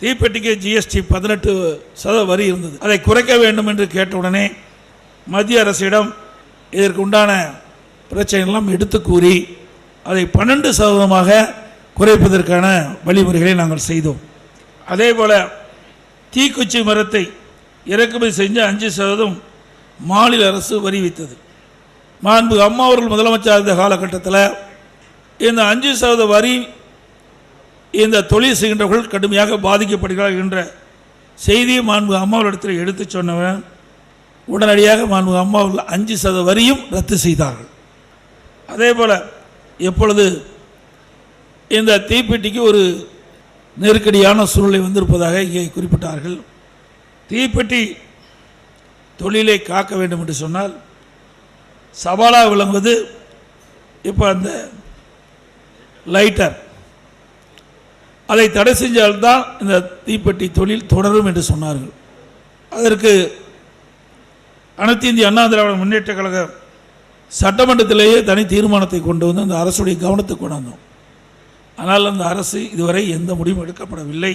தீப்பெட்டிக்கு GST பதினெட்டு சத வரி இருந்தது. அதை குறைக்க வேண்டும் என்று கேட்டவுடனே மத்திய அரசிடம் இதற்கு உண்டான பிரச்சனைகளெல்லாம் எடுத்து கூறி அதை பன்னெண்டு சதவீதமாக குறைப்பதற்கான வழிமுறைகளை நாங்கள் செய்தோம். அதே போல தீக்குச்சி மரத்தை இறக்குமதி செஞ்சு அஞ்சு சதவீதம் மாநில அரசு வரி வைத்தது. மாண்பு அம்மா அவர்கள் முதலமைச்சர் இருந்த காலகட்டத்தில் இந்த அஞ்சு சதவீத வரி இந்த தொழில் செய்கின்றவர்கள் கடுமையாக பாதிக்கப்படுகிறார்கள் என்ற செய்தியை மாண்பு அம்மாவிடத்தில் எடுத்து சொன்னவன் உடனடியாக மாண்பு அம்மா அஞ்சு சத வரியும் ரத்து செய்தார்கள். அதே போல் எப்பொழுது இந்த தீப்பெட்டிக்கு ஒரு நெருக்கடியான சூழ்நிலை வந்திருப்பதாக இங்கே குறிப்பிட்டார்கள். தீப்பெட்டி தொழிலை காக்க வேண்டும் என்று சொன்னால் சவாலாக விளங்குவது இப்போ அந்த லைட்டர் அதை தடை செஞ்சால்தான் இந்த தீப்பெட்டி தொழில் தொடரும் என்று சொன்னார்கள். அதற்கு அனைத்து இந்திய அண்ணா திராவிட முன்னேற்ற கழக சட்டமன்றத்திலேயே தனி தீர்மானத்தை கொண்டு வந்து அந்த அரசுடைய கவனத்தை கொண்டு வந்தோம் ஆனால் அந்த அரசு இதுவரை எந்த முடிவும் எடுக்கப்படவில்லை.